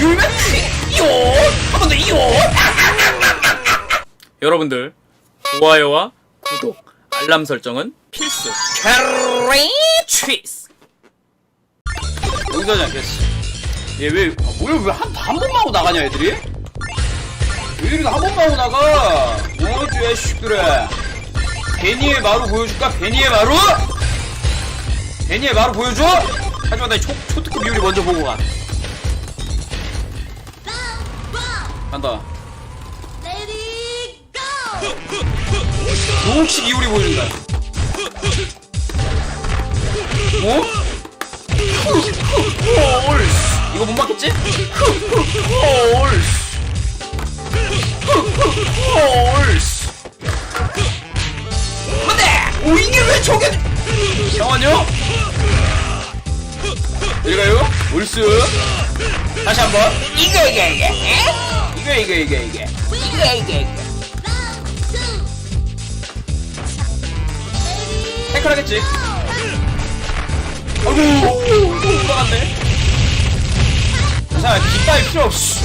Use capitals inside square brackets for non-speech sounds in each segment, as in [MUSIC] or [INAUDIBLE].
요. [LAUGHS] 여러분들 좋아요와 구독, 알람 설정은 필수. 캐리. 여기서 하자, 그렇지. 얘왜 아, 뭐야 왜한 한 번만 하고 나가냐 애들이? 왜 이렇게 한 번만 하고 나가? 뭐지 애쉬들아? 베니의 마루 보여줄까? 베니의 마루? 베니의 마루 보여줘? 하지만 나 초, 초특급 비율이 먼저 보고 가. 간다. 노혹시 기울이 보여준다. 뭐? 헐스. 이거 못 맞겠지? 안돼! 오 이게 왜 저게? 잠깐만요. 내가요? 올스. 다시 한번. 이거 이거 이거. 이거 이거 이거 이거. 이거 이거 이거. 태클 하겠지. 아이고, 또 올라갔네. 자, 깃발 필요 없어.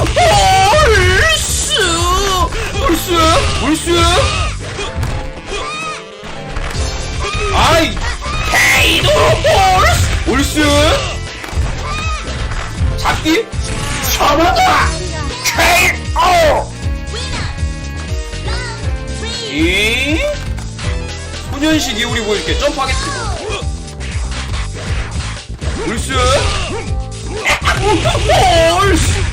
얼쑤! 얼쑤! 얼쑤! 아이! 헤이도 얼쑤! 얼쑤! 잡기? 잡았다! KO! 이 소년시 기울이 보여줄게 점프하겠지 얼쑤! 얼쑤! 얼쑤!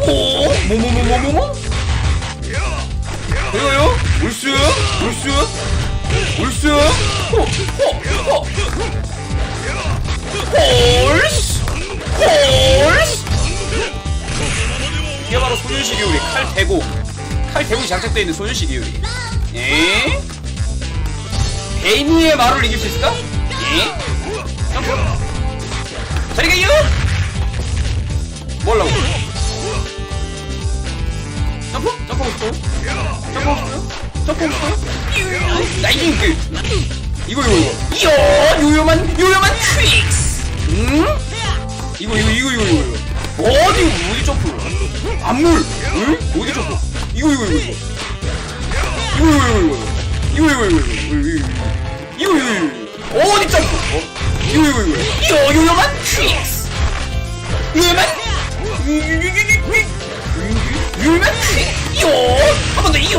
오! 뭐뭐뭐뭐뭐뭐? 이거요? 울스? 울스? 울스? 호! 호! 호! 홀스! 홀스! 이게 바로 소년시 기울이 칼 대고 칼 대고 장착되어 있는 소년시 기울이 에? 베이니의 말을 이길 수 있을까? 에? 점프 저리 가요! 뭘라고? 점프? 점프하고 싶어요? 점프하고 싶어요? 점프하고 싶어요? 나 이긴 그 이거 이거 이거 이야 요요만 요요만 트릭스 응? 이거 이거 이거 이거 이거 어디 어디 점프 안물 응? 어디 점프 이거 이거 이거 이거 이거 이거 이거 이거 이거 이거 이거 이거 이거 이거 어디 점프 어? 이거 이거 이거 이거 요요만 트릭스 요요만 한번 더 요.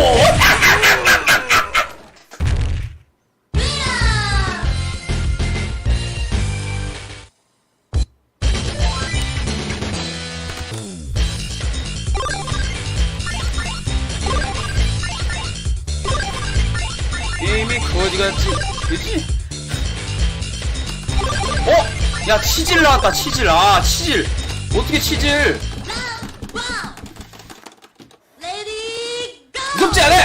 게임이 거지같이 그지? 어? 야 치질 나왔다 치질 아 치질 어떻게 치질! 무섭지 않아?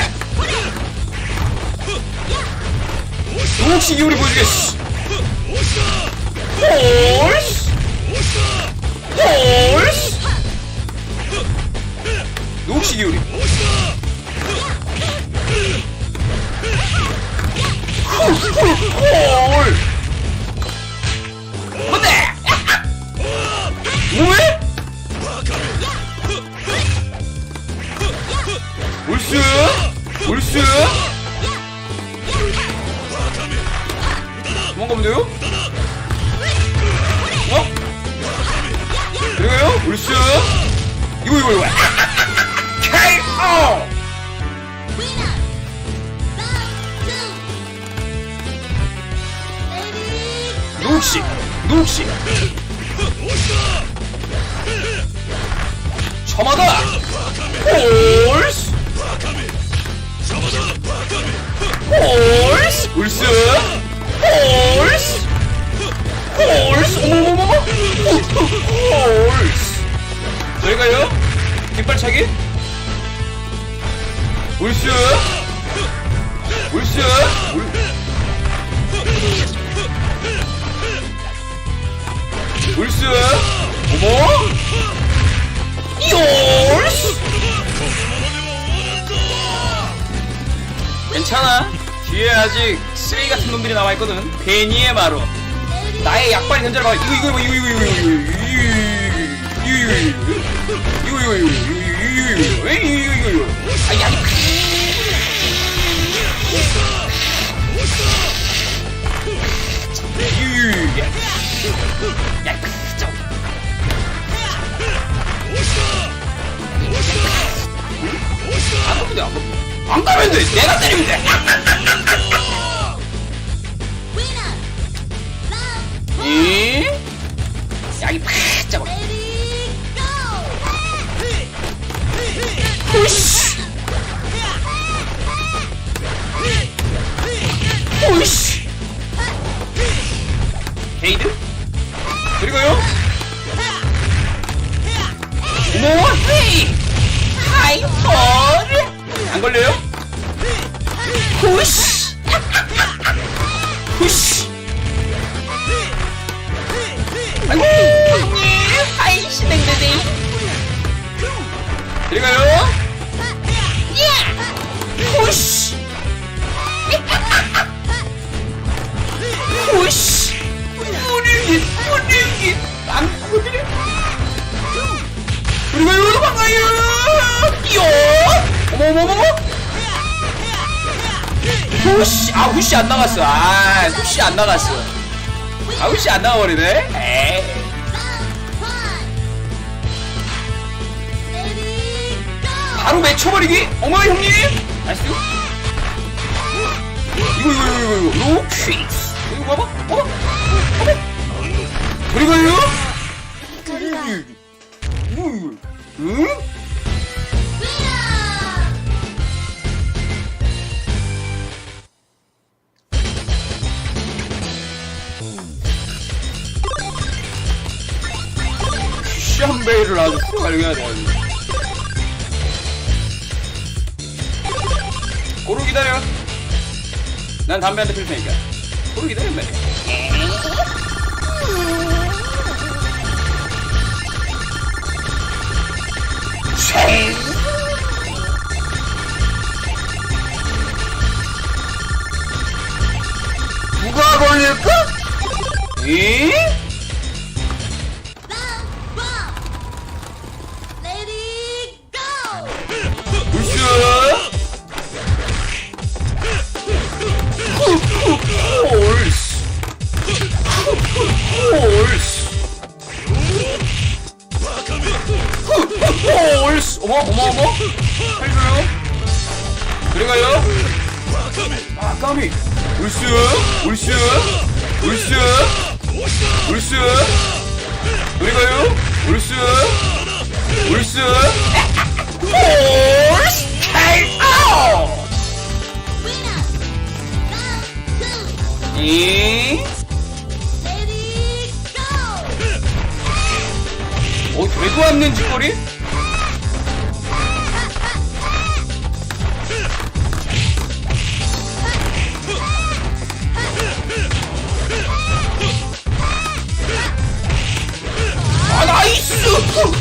노혹시 기울이 보여주겠어 녹시 녹시 저마다. 홀스. 홀스. 울스. 홀스. 홀스. 어머머머머. 홀스. 저희가요? 깃발차기? 울스. 울스. 울 울스 어머 요스 괜찮아 뒤에 아직 쓰레기 같은 놈들이 남아있거든 괜히 해 바로 나의 약발이 견제를 봐 이거 이거 이거 이거 이거 이거 이거 이거 이거 이거 이거 이거 이거 이거 이거 이거 이거 아 양이 야, 야, 좀. 안 가면 돼, 안 가면 돼. 안 가면 돼. 내가 때리면 돼. 이? 야, 이 팍! 잡아. 모세 타이폰 안 걸려요? 고시! 어머, 어머! 푸시! 아, 푸시 안 나갔어. 아, 푸시 안 나갔어. 아, 푸시 안 나가버리네? 에이. 바로 맺혀버리기? 어머 형님! 나이스 이거 이거 이거 이거 이거 로 퀴즈 이거 봐봐 봐봐 봐봐 그리고 이거 응? Winner. 샴베이 था मैं तो फिर फेंका वो इधर 아 까미 울스 울스 울스 울스 그래가요 울스 울스 홀스 KO. 이. 어, 되도 않는 짓거리? Oh!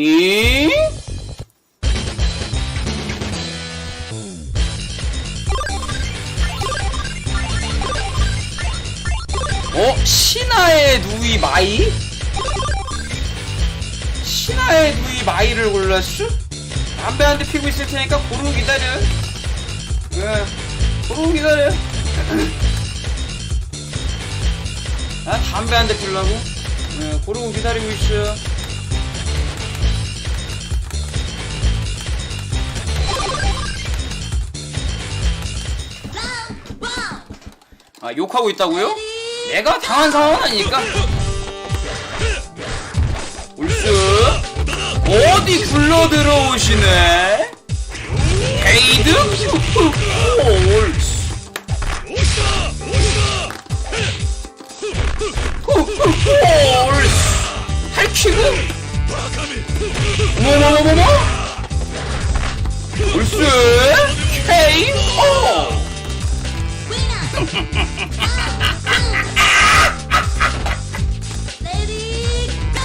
이 어? 신하의 누이 마이? 신하의 누이 마이를 골랐슈? 담배 한 대 피고 있을 테니까 고르고 기다려 예, 고르고 기다려 아 담배 한 대 피려고? 예, 고르고 기다리고 있어 아 욕하고 있다고요? 내가 당한 상황은 아니니까. 울스 어디 굴러 들어오시네? 헤이드? 홀스. 할퀴고? 뭐뭐뭐뭐뭐? 울스 go!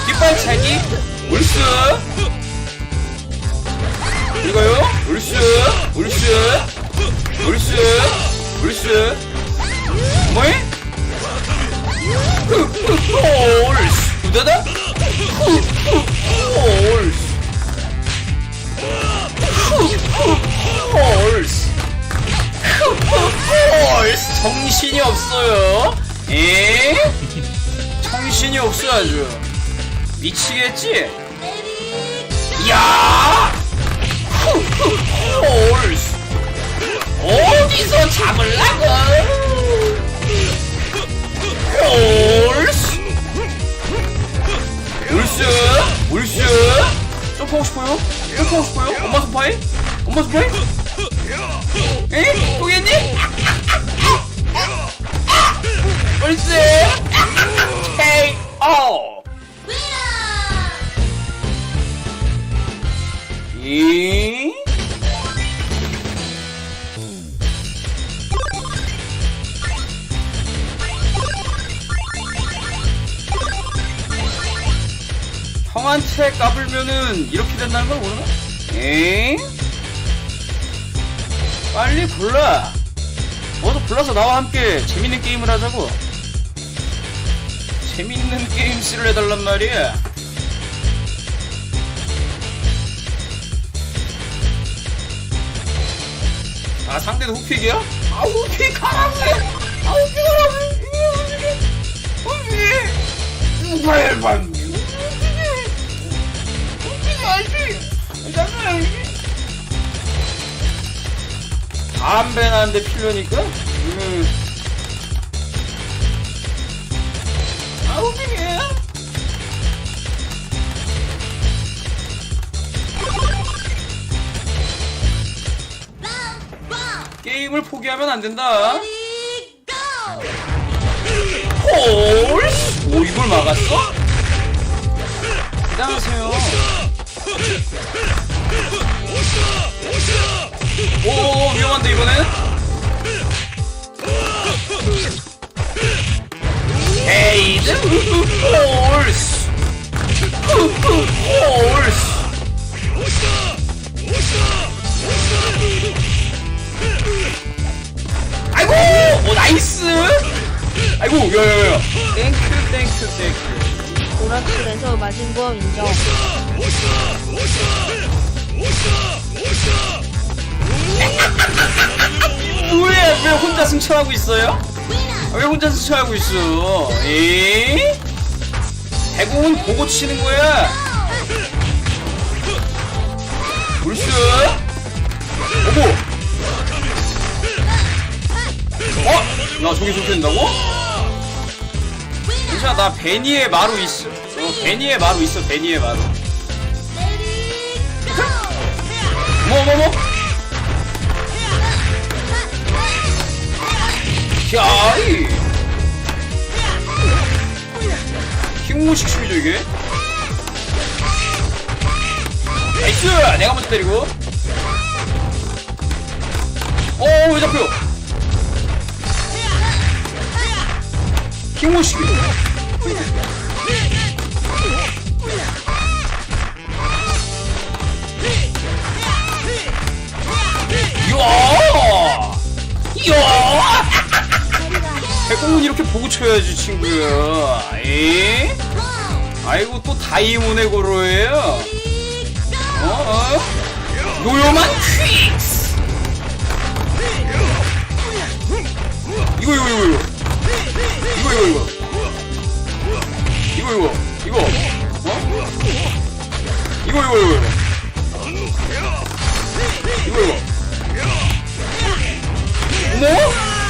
뒷발차기 울스 이거요 울스 울스 울스 울스 뭐해 홀스 우다다 홀스 정신이 없어요 에 정신이 없어 아주 미치겠지? 야! 홀스 어디서 잡으려고? 홀스 울스 울스 점프하고 싶어요? 점프하고 싶어요? 엄마 소파에? 엄마 소파에? 에? 울스 KO! 이 형한테 까불면은 이렇게 된다는 걸 모르나? 에? 빨리 골라. 너도 불러서 나와 함께 재밌는 게임을 하자고. 재밌는 게임 씨를 해달란 말이야. 아 상대도 후픽이야? 아 후픽 가라고 해! 아 후픽 가라고 해! 이게 어떻게 후픽이 누가 후픽이 후픽이 알지? 장난 아니지? 담배 나는데 필요니까? 음. 아 one! 게임을 포기하면 안 된다! 홀? 오 이걸 막았어? 대단하세요 오 위험한데 이번엔? 헤이드? 홀스. 홀스. 아이고! 오 나이스! 아이고 야야야. 땡큐 땡큐 땡큐. 오락실에서 맞은 거 인정. [LAUGHS] 뭐야 왜 혼자 승천하고 있어요? 왜 혼자 승천하고 있어? 에? 대공은 보고 치는 거야 물스 오고 어? 나 저기 좋게 된다고? 괜찮아 나 베니의 마루 있어 어 베니의 마루 있어 베니의 마루! 뭐 뭐 뭐? 샤이. 킹무식 춤이죠 이게? 나이스! 내가 먼저 때리고. 어왜 잡혀 킹무식이 쳐야지 친구야 에? 아이고 또 다이모네 고로예요 어? 어? 요요만 퀵스 이거 이거 이거 이거 이거 이거 이거 이거 이거 이거 어? 이거 이거 이거 이거 이거 이거 어머?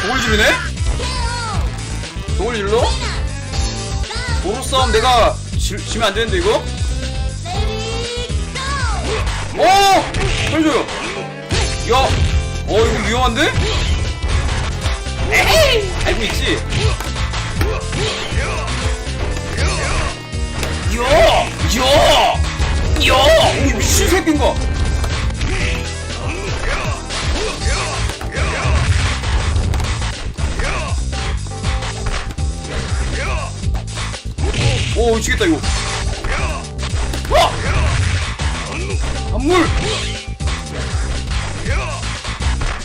저걸 지르네? 저걸 질러? 도로 싸움 내가 지, 지면 안 되는데 이거? 오! 해줘요 야! 어 이거 위험한데? 에이! 알고 있지? 야! 야! 야! 오 미친 새끼인가? 오 미치겠다 이거. 와! 안물!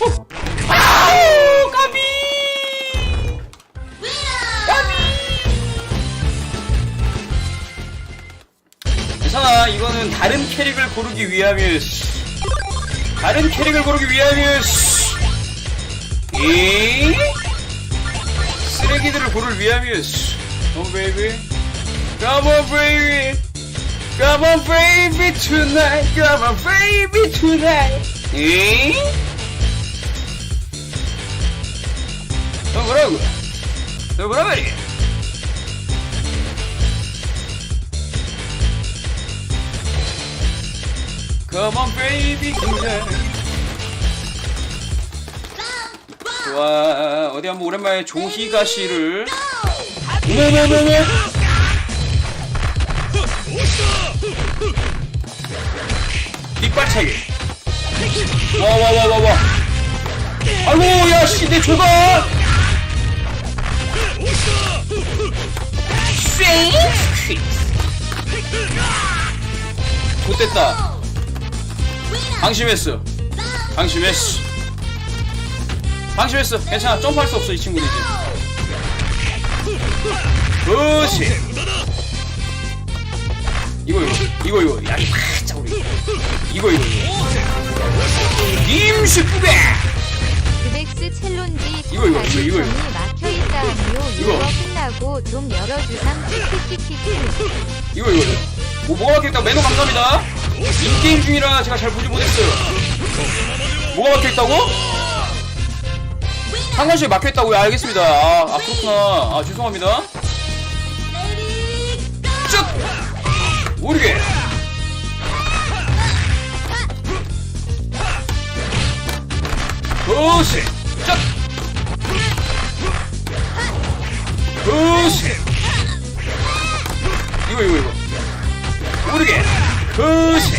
어! 아우 까비! 괜찮아 이거는 다른 캐릭을 고르기 위함이 다른 캐릭을 고르기 위함이 이 쓰레기들을 고를 위함이 Come on baby Come on baby Come on baby tonight Come on baby tonight 뭐라고? 너 뭐라 말이야? Come on baby tonight 좋아 어디 한번 오랜만에 조희가 씨를 네네네네 차기. 와와 와 와와. 아이고 야씨 내 조각! 좋됐다. 방심했어. 방심했어. 방심했어. 괜찮아. 점프할 수 없어 이 친구는 그렇지. 이거 이거 이거 이거. 야이 이거 이거 이거 임시 부배 그백스 챌린지 이거, 이거, 이거, 이거, 이거. 막혀 있다니요. 이거. 이거 끝나고 좀 열어주삼. 키키키키키. 이거 이거 뭐 뭐가 막혀있다 매너 감사합니다 인게임 중이라 제가 잘 보지 못했어요 뭐가 막혀있다고? 상관실에 막혀있다고요 알겠습니다 아, 아 그렇구나 아 죄송합니다 쭉 모르게 도시 짝. 도시 이거 이거 이거. 모르게 도시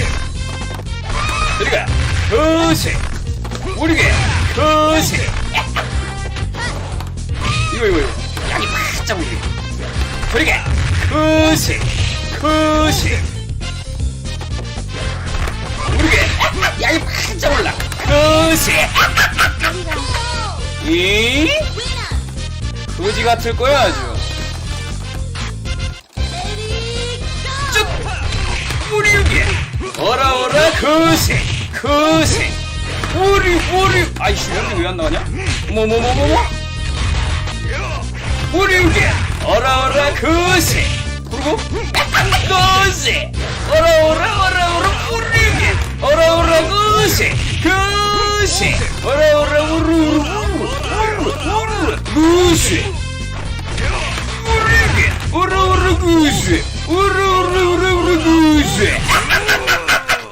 들어가 도시 모르게 도시 이거 이거 이거. 양이 바짝 우리 들어가 도시 도시 모르게 양이 바짝 올라. 도시 이? 거지 같을 거야 아주. 쭉 여기 어라 어라 거세 거세 우리 우리. 아이씨 여기 왜안 나가냐? 뭐뭐뭐 뭐뭐 우리 여기 어라 어라 거세 그리고 거세 어라 어라 어라 어라 여기 어라 어라 거세 거세 어라 어라 우르 우르 гуси! Ура, ура, гуси! Ура, ура, ура, ура, гуси!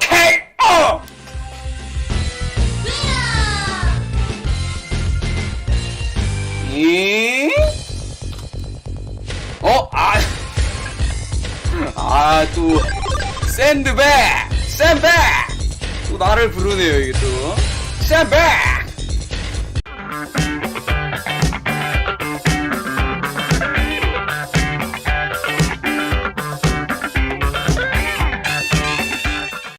K.O. 이? 어? 아. 아, 또. 샌드백! 샌드백! 또 나를 부르네요, 이게 또. 샌드백!